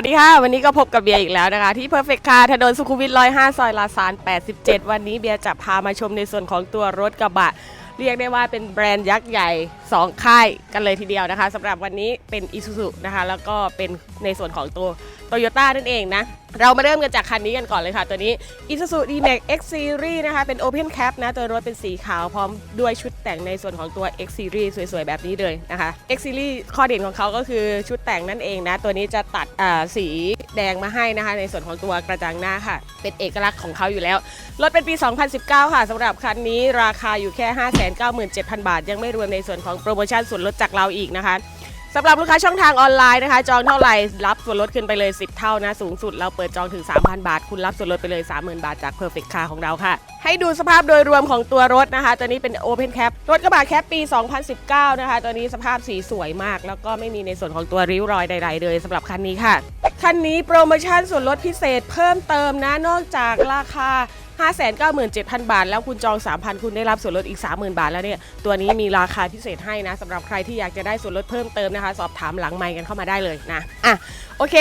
วัสดีค่ะ วันนี้ก็พบกับเบียร์อีกแล้วนะคะ ที่ Perfect Car ถนนสุขุมวิท105 ซอยลาซาน 87 วันนี้เบียร์จะพามาชมในส่วนของตัวรถกระบะ เรียกได้ว่าเป็นแบรนด์ยักษ์ใหญ่ 2 ค่ายกันเลยทีเดียวนะคะสำหรับวันนี้เป็น Isuzu นะคะ แล้วก็เป็นในส่วนของตัว Toyota นั่นเองนะ เรามาเริ่มกันจากคันนี้กันก่อนเลยค่ะ ตัวนี้ Isuzu D-Max X Series นะคะ เป็น Open Cap นะ ตัวรถเป็นสีขาวพร้อมด้วยชุดแต่งในส่วนของตัว X Series สวยๆ แบบนี้เลยนะคะ X Series ข้อเด่นของเขาก็คือชุดแต่งนั่นเองนะ ตัวนี้จะตัดสีแดงมาให้นะคะ ในส่วนของตัวกระจังหน้าค่ะ เป็นเอกลักษณ์ของเขาอยู่แล้ว รถเป็นปี 2019 ค่ะสำหรับคันนี้ราคาอยู่แค่ 597,000 บาท ยังไม่รวมในส่วนของโปรโมชั่นส่วนลดจากเราอีกนะคะ สำหรับลูกค้าช่องทางออนไลน์นะคะ จองเท่าไหร่รับส่วนลดขึ้นไปเลย 10 เท่านะสูงสุดเราเปิดจองถึง 3,000 บาท คุณรับส่วนลดไปเลย 30,000 บาทจาก Perfect Car ของเราค่ะ ให้ดูสภาพโดยรวมของตัวรถนะคะ ตัวนี้เป็น Open Cap รถกระบะแคปปี 2019 นะคะ ตัวนี้สภาพสีสวยมาก แล้วก็ไม่มีในส่วนของตัวริ้วรอยใดๆเลยสำหรับคันนี้ค่ะ คันนี้โปรโมชั่นส่วนลดพิเศษเพิ่มเติมนะนอกจากราคา 597,000 บาท แล้วคุณจอง 3,000 คุณได้รับส่วนลดอีก 30,000 บาทแล้วเนี่ย ตัวนี้มีราคาพิเศษให้นะสำหรับใครที่อยากจะได้ส่วนลดเพิ่มเติมนะคะ สอบถามหลังไมค์กันเข้ามาได้เลยนะ อะ โอเค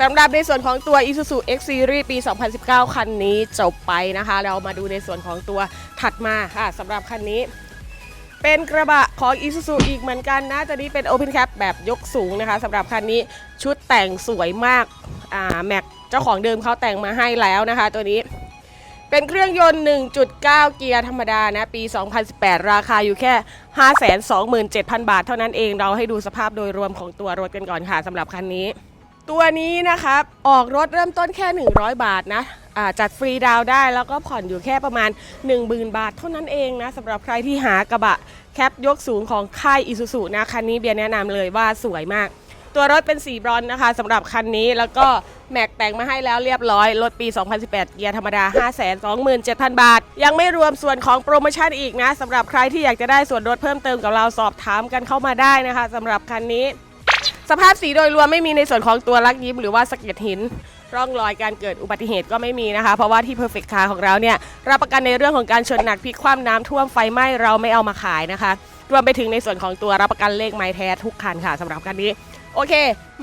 สำหรับในส่วนของตัว Isuzu X Series ปี 2019 คันนี้จบไปนะคะ เรามาดูในส่วนของตัวถัดมาค่ะสำหรับคันนี้ เป็นกระบะของ Isuzu อีกเหมือนกันนะตัวนี้เป็น Open Cap แบบยกสูงนะคะสำหรับคันนี้ชุดแต่งสวยมากอ่าแม็กเจ้าของเดิมเขาแต่งมาให้แล้วนะคะ ตัวนี้ เป็นเครื่องยนต์ 1.9 เกียร์ธรรมดานะปี 2018 ราคาอยู่แค่ 527,000 บาท เท่านั้นเองเราให้ดูสภาพโดยรวมของตัวรถกันก่อนค่ะสำหรับคันนี้ ตัวนี้นะครับออกรถเริ่มต้นแค่ 100 บาทนะจัดฟรีดาวได้แล้วก็ผ่อนอยู่แค่ประมาณ 10,000 บาทเท่านั้นเองนะสำหรับใครที่หากระบะแคปยกสูงของค่ายอิซูซุนะคันนี้เบียร์แนะนำเลยว่าสวยมาก ตัวรถเป็นสีบรอนนะคะสำหรับคันนี้แล้วก็แม็กแต่งมาให้แล้วเรียบร้อย รถปี 2018 เกียร์ธรรมดา 527,000 บาท ยังไม่รวมส่วนของโปรโมชั่นอีกนะสำหรับใครที่อยากจะได้ส่วนลดเพิ่มเติมกับเราสอบถามกันเข้ามาได้นะคะสำหรับคันนี้ สภาพสีโดยรวมไม่มีในส่วนของตัวลักยิ้มหรือว่าสะเก็ดหิน ร่องรอยการเกิดอุบัติเหตุก็ไม่มีนะคะ เพราะว่าที่ Perfect Car ของเราเนี่ยรับประกันในเรื่องของการชนหนักพลิกคว่ำน้ำท่วมไฟไหม้เราไม่เอามาขายนะคะ รวมไปถึงในส่วนของตัวรับประกันเลขไม้แท้ทุกคันค่ะสำหรับคันนี้ โอเค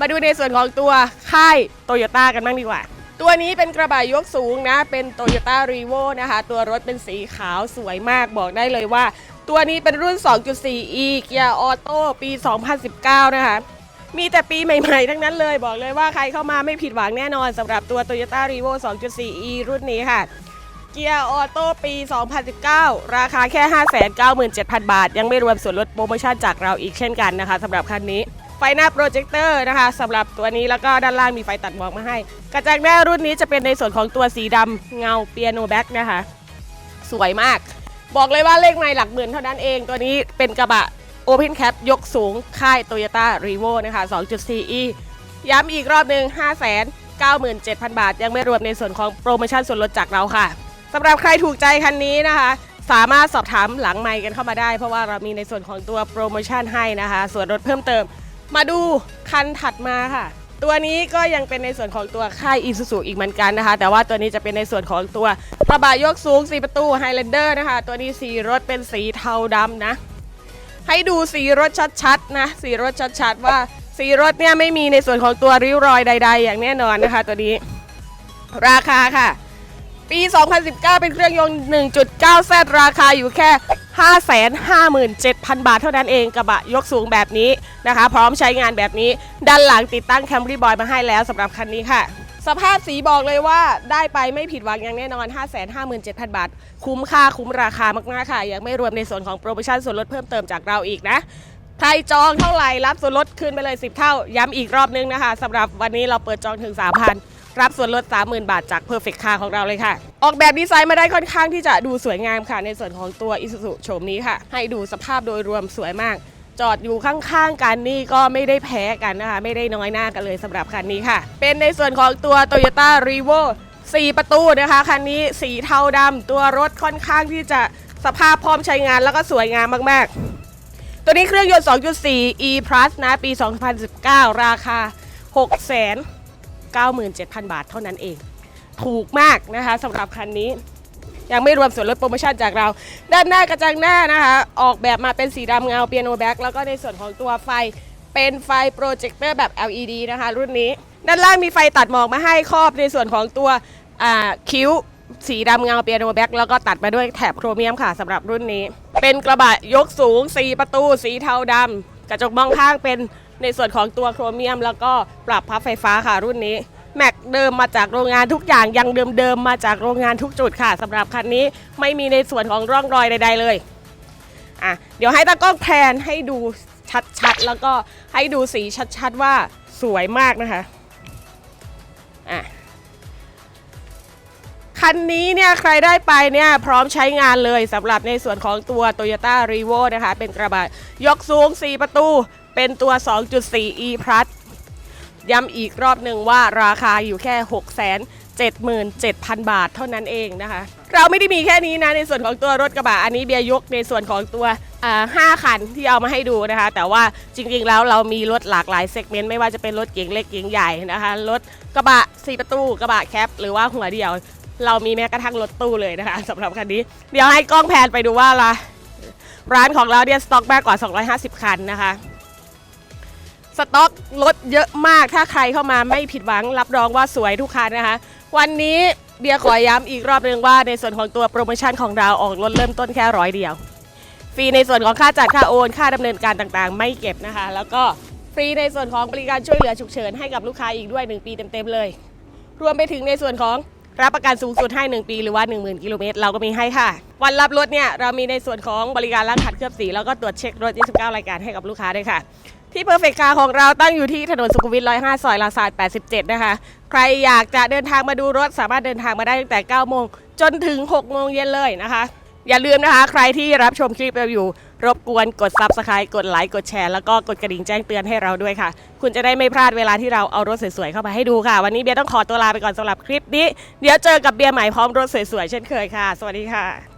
มาดูในส่วนของตัวค่ายโตโยต้ากันบ้างดีกว่าตัวนี้เป็นกระบะยกสูงนะ เป็น t o y o t a r e v o นะคะ ตัวรถเป็นสีขาวสวยมากบอกได้เลยว่า ตัวนี้เป็นรุ่น 2.4e เกียร์ออโต้ปี 2019 นะคะ มีแต่ปีใหม่ๆ ทั้งนั้นเลยบอกเลยว่าใครเข้ามาไม่ผิดหวังแน่นอนสำหรับตัว Toyota r e v o 2.4e รุ่นนี้ค่ะ เกียร์ออโต้ปี 2019 ราคาแค่ 597,000 บาท ยังไม่รวมส่วนลดโปรโมชั่นจากเราอีกเช่นกันนะคะสำหรับคันนี้ไฟหน้าโปรเจคเตอร์นะคะสำหรับตัวนี้แล้วก็ด้านล่างมีไฟตัดหมอกมาให้ กระจังหน้ารุ่นนี้จะเป็นในส่วนของตัวสีดำเงาเปียโนแบ็กนะคะ สวยมาก บอกเลยว่าเลขไม่หลักหมื่นเท่านั้นเอง ตัวนี้เป็นกระบะ Open Cap ยกสูงค่าย Toyota r e v o นะคะ 2.4e ย้ำอีกรอบหนึ่ง597,000 บาท ยังไม่รวมในส่วนของโปรโมชั่นส่วนลดจากเราค่ะสำหรับใครถูกใจคันนี้นะคะ สามารถสอบถามหลังไมค์กันเข้ามาได้ เพราะว่าเรามีในส่วนของตัวโปรโมชั่นให้นะคะ ส่วนลดเพิ่มเติม มาดูคันถัดมาค่ะ ตัวนี้ก็ยังเป็นในส่วนของตัวค่าย Isuzu อีกเหมือนกันนะคะ แต่ว่าตัวนี้จะเป็นในส่วนของตัวกระบะยกสูง 4 ประตู Highlander นะคะ ตัวนี้สีรถเป็นสีเทาดำนะ ให้ดูสีรถชัดๆนะสีรถชัดๆว่าสีรถเนี่ยไม่มีในส่วนของตัวริ้วรอยใด ๆ อย่างแน่นอนนะคะ ตัวนี้ ราคาค่ะ ปี 2019 เป็นเครื่องยนต์ 1.9 z ราคาอยู่แค่ 557,000 บาทเท่านั้นเองกระบะยกสูงแบบนี้นะคะ พร้อมใช้งานแบบนี้ ด้านหลังติดตั้งแคมรี่บอยมาให้แล้วสำหรับคันนี้ค่ะ สภาพสีบอกเลยว่าได้ไปไม่ผิดหวังอย่างแน่นอน 557,000 บาท คุ้มค่าคุ้มราคามากๆค่ะ ยังไม่รวมในส่วนของโปรโมชั่นส่วนลดเพิ่มเติมจากเราอีกนะใครจองเท่าไหร่รับส่วนลดคืนไปเลย 10 เท่า ย้ำอีกรอบนึงนะคะสำหรับวันนี้เราเปิดจองถึง 3,000 รับส่วนลด 30,000 บาทจาก Perfect Car ของเราเลยค่ะ ออกแบบดีไซน์มาได้ค่อนข้างที่จะดูสวยงามค่ะ ในส่วนของตัว Isuzu โฉมนี้ค่ะ ให้ดูสภาพโดยรวมสวยมาก จอดอยู่ข้างๆกันนี่ก็ไม่ได้แพ้กันนะคะ ไม่ได้น้อยหน้ากันเลยสำหรับคันนี้ค่ะ เป็นในส่วนของตัว Toyota r e v o 4 ประตูนะคะ คันนี้สีเทาดำตัวรถค่อนข้างที่จะสภาพพร้อมใช้งานแล้วก็สวยงามมากๆ ตัวนี้เครื่องยนต์ 2.4 e plus นะ ปี 2019 ราคา 697,000 บาทเท่านั้นเอง ถูกมากนะคะสำหรับคันนี้ ยังไม่รวมส่วนลดโปรโมชั่นจากเรา ด้านหน้ากระจังหน้านะคะ ออกแบบมาเป็นสีดำเงาเปียโนแบ็กแล้วก็ในส่วนของตัวไฟเป็นไฟโปรเจคเตอร์แบบ LED นะคะ รุ่นนี้ ด้านล่างมีไฟตัดหมอกมาให้ครอบในส่วนของตัวคิ้วสีดำเงาเปียโนแบ็กแล้วก็ตัดมาด้วยแถบโครเมียมค่ะสำหรับรุ่นนี้ เป็นกระบะยกสูง4ประตู สีเทาดำกระจกมองข้างเป็นในส่วนของตัวโครเมียม แล้วก็ปรับพับไฟฟ้าค่ะรุ่นนี้ แม็กเดิมมาจากโรงงานทุกอย่างยังเดิมๆมาจากโรงงานทุกจุดค่ะสำหรับคันนี้ไม่มีในส่วนของร่องรอยใด ๆ เลยอะเดี๋ยวให้ตากล้องแพนให้ดูชัดๆ แล้วก็ให้ดูสีชัดๆว่าสวยมากนะคะอะคันนี้เนี่ยใครได้ไปเนี่ยพร้อมใช้งานเลยสำหรับในส่วนของตัว Toyota r e v o นะคะ เป็นกระบะยกสูง 4 ประตู เป็นตัว 2.4 e plus ย้ำอีกรอบหนึ่งว่าราคาอยู่แค่6 7 7 0 0 0 บาทเท่านั้นเองนะคะ เราไม่ได้มีแค่นี้นะในส่วนของตัวรถกระบะอันนี้เบียยกในส่วนของตัวห้าคันที่เอามาให้ดูนะคะ แต่ว่าจริงๆแล้วเรามีรถหลากหลายเซกเมนต์ไม่ว่าจะเป็นรถเก๋งเล็กเก๋งใหญ่นะคะรถกระบะ4ประตูกระบะแคปหรือว่าหัวเดียว เรามีแม้กระทั่งรถตู้เลยนะคะสำหรับคันนี้ เดี๋ยวให้กล้องแพนไปดูว่าละร้านของเราเนี่ยสต็อกมากกว่า 250 คันนะคะ สต็อกรถเยอะมาก ถ้าใครเข้ามาไม่ผิดหวังรับรองว่าสวยทุกคันนะคะ วันนี้เบียร์ขอย้ำอีกรอบหนึ่งว่าในส่วนของตัวโปรโมชั่นของเราออกรถเริ่มต้นแค่ร้อยเดียว ฟรีในส่วนของค่าจัดค่าโอนค่าดำเนินการต่างๆ ไม่เก็บนะคะ แล้วก็ฟรีในส่วนของบริการช่วยเหลือฉุกเฉินให้กับลูกค้าอีกด้วย 1 ปีเต็มๆเลย รวมไปถึงในส่วนของรับประกันสูงสุดให้ 1 ปีหรือว่า 10,000 กิโลเมตรเราก็มีให้ค่ะ วันรับรถเนี่ยเรามีในส่วนของบริการล้างขัดเคลือบสี แล้วก็ตรวจเช็ครถ 29 รายการให้กับลูกค้าด้วยค่ะ ที่ Perfect Car ของเราตั้งอยู่ที่ถนนสุขุมวิท105 ซอยลาซาด87 นะคะ ใครอยากจะเดินทางมาดูรถสามารถเดินทางมาได้ตั้งแต่ 9 โมง จนถึง 6 โมงเย็นเลยนะคะ อย่าลืมนะคะ ใครที่รับชมคลิปเราอยู่ รบกวนกด Subscribe กดไลค์กดแชร์แล้วก็กดกระดิ่งแจ้งเตือนให้เราด้วยค่ะ คุณจะได้ไม่พลาดเวลาที่เราเอารถสวยๆเข้ามาให้ดูค่ะ วันนี้เบียร์ต้องขอตัวลาไปก่อนสำหรับคลิปนี้ เดี๋ยวเจอกับเบียร์ใหม่พร้อมรถสวยๆเช่นเคยค่ะ สวัสดีค่ะ